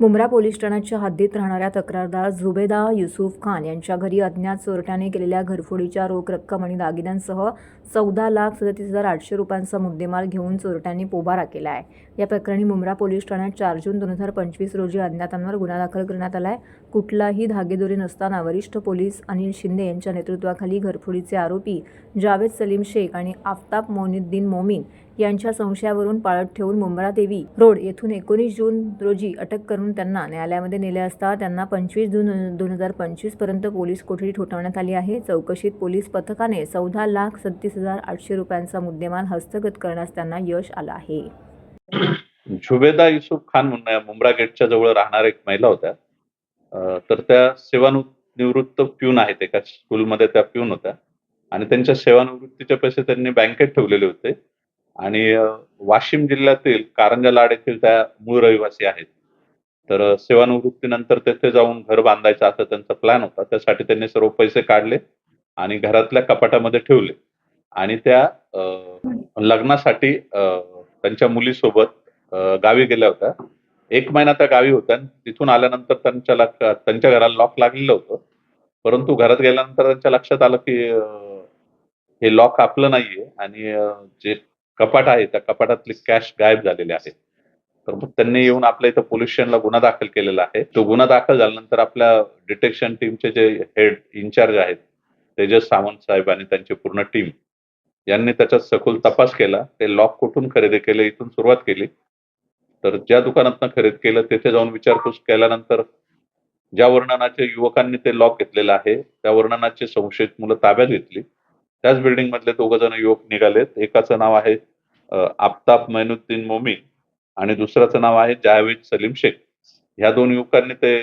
Mumbra police ठाण्याच्या हद्दीत राहणाऱ्या तक्रारदार झुबेदा युसुफ खान यांच्या घरी अज्ञात चोरट्याने केलेल्या घरफोडीच्या रोख रक्कम आणि दागिन्यांसह चौदा लाख सदतीस हजार आठशे रुपयांचा मुद्देमाल घेऊन चोरट्यांनी पोबारा केला आहे. या प्रकरणी मुंब्रा पोलीस ठाण्यात चार जून दोन हजार पंचवीस रोजी अज्ञातांवर गुन्हा दाखल करण्यात आला आहे कुठलाही धागेदोरी नसताना वरिष्ठ पोलीस अनिल शिंदे यांच्या नेतृत्वाखाली घरफोडीचे आरोपी जावेद सलीम शेख आणि आफताब मोनिद्दीन मोमीन यांच्या संशयावरून पाळत ठेवून मुंब्रा देवी रोड येथून एकोणीस जून रोजी अटक करून त्यांना न्यायालयामध्ये नेले असता त्यांना पंचवीस जून दोन हजार पंचवीसपर्यंत पोलीस कोठडी ठोठावण्यात आली आहे. चौकशीत पोलीस पथकाने चौदा लाख सत्तीस हजार आठशे रुपयांचा मुद्देमाल हस्तगत करण्यास त्यांना यश आलं आहे. झुबेदा युसुफ खान म्हणून मुंब्रा गेटच्या जवळ राहणार एक महिला होत्या. तर त्या सेवानिवृत्त प्यून आहेत एका स्कूलमध्ये त्या प्यून होत्या. आणि त्यांच्या सेवानिवृत्तीचे पैसे त्यांनी बँकेत ठेवलेले होते. आणि वाशिम जिल्ह्यातील कारंजा लाड येथील त्या मूळ रहिवासी आहेत. तर सेवानिवृत्तीनंतर तेथे जाऊन घर बांधायचा असा त्यांचा प्लॅन होता. त्यासाठी त्यांनी सर्व पैसे काढले आणि घरातल्या कपाटामध्ये ठेवले. आणि त्या लग्नासाठी त्यांच्या मुलीसोबत गावी गेल्या होत्या. एक महिना त्या गावी होत्या. आणि तिथून आल्यानंतर त्यांच्या त्यांच्या घराला लॉक लागलेलं होतं. परंतु घरात गेल्यानंतर त्यांच्या लक्षात आलं की हे लॉक आपलं नाहीये. आणि जे कपाट आहे त्या कपाटातली कॅश गायब झालेली आहेत तर मग त्यांनी येऊन आपल्या इथं पोलीस स्टेशनला गुन्हा दाखल केलेला आहे. तो गुन्हा दाखल झाल्यानंतर आपल्या डिटेक्शन टीमचे जे हेड इन्चार्ज आहेत तेजस सावंत साहेब आणि त्यांची पूर्ण टीम यांनी त्याचा सखोल तपास केला. ते लॉक कुठून खरेदी केले इथून सुरुवात केली. तर ज्या दुकानातनं खरेदी केलं तिथे जाऊन विचारपूस केल्यानंतर ज्या वर्णनाचे युवकांनी ते लॉक घेतलेलं आहे त्या वर्णनाचे संशयित मुलं ताब्यात घेतली. त्याच बिल्डिंग मधले दोघ जण युवक निघालेत. एकाचं नाव आहे आफताब मैनुद्दीन मोमीन आणि दुसऱ्याचं नाव आहे जावेद सलीम शेख. ह्या दोन युवकांनी ते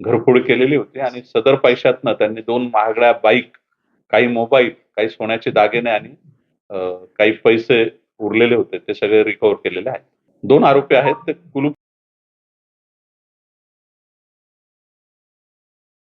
घरफोड केलेली होती आणि सदर पैशातनं त्यांनी दोन महागड्या बाईक काही मोबाईल काही सोन्याचे दागिने आणि काही पैसे उरलेले होते. ते सगळे रिकव्हर केलेले आहेत. दोन आरोपी आहेत ते कुलूप